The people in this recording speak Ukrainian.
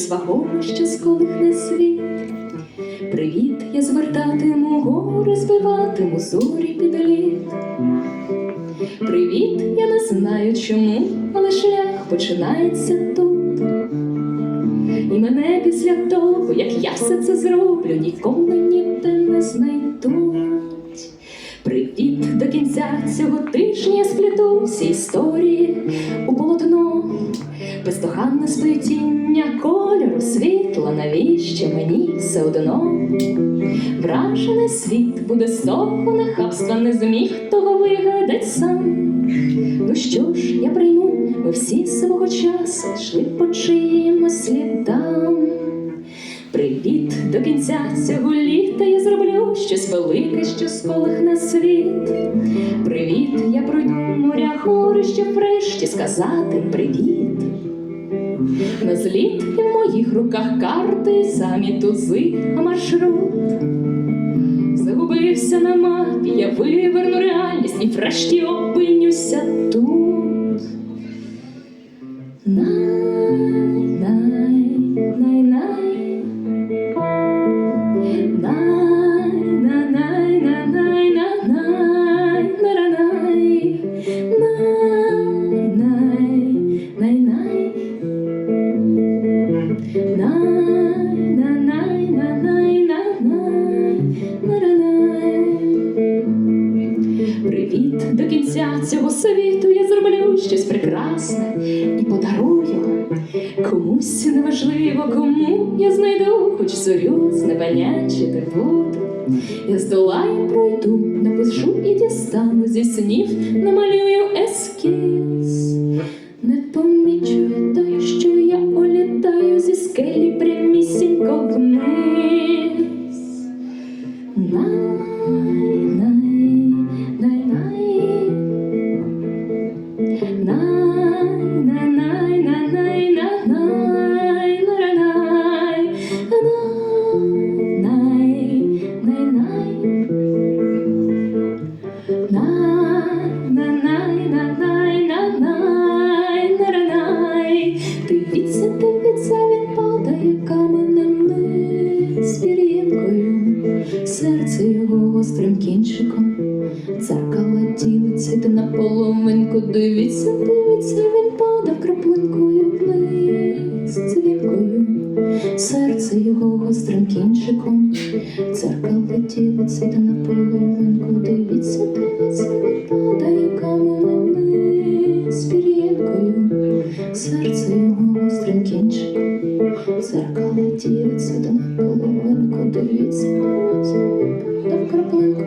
свого, що сколихне світ. Привіт, я звертатиму гори, збиватиму зорі під лід. Привіт, я не знаю чому, але шлях починається тут. І мене після того, як я все це зроблю, ніколи ніде не знайдуть. Привіт до кінця цього тижня я спліту всі історії бездоганне сплетіння кольору, світла, навіщо мені все одно? Вражений світ буде соку нахабства, не зміг того вигадать сам. Ну що ж, я прийму, ми всі свого часу йшли по чиїмось слідам. Привіт до кінця цього літа я зроблю щось велике, що сколихне світ. Привіт, я пройду моря гори, щоб врешті сказати привіт. На зліт і в моїх руках карти, самі тузи, а маршрут. Загубився на мапі, я виверну реальність і врешті опинюся тут. До кінця цього світу я зроблю щось прекрасне і подарую комусь неважливо, кому я знайду, хоч зорю знебанячити буду. Я здолаю, пройду, напишу і дістану зі снів, намалюю ескіз. Серце його гострим кінчиком. Дзеркало ділиться та на поломинку, Дивіться, дивіться, він падав краплинкою вниз цвінкою. Серце його гострим кінчиком. Дзеркало ділиться та на половинку. надіється до половинку, дивіться, там краплинку.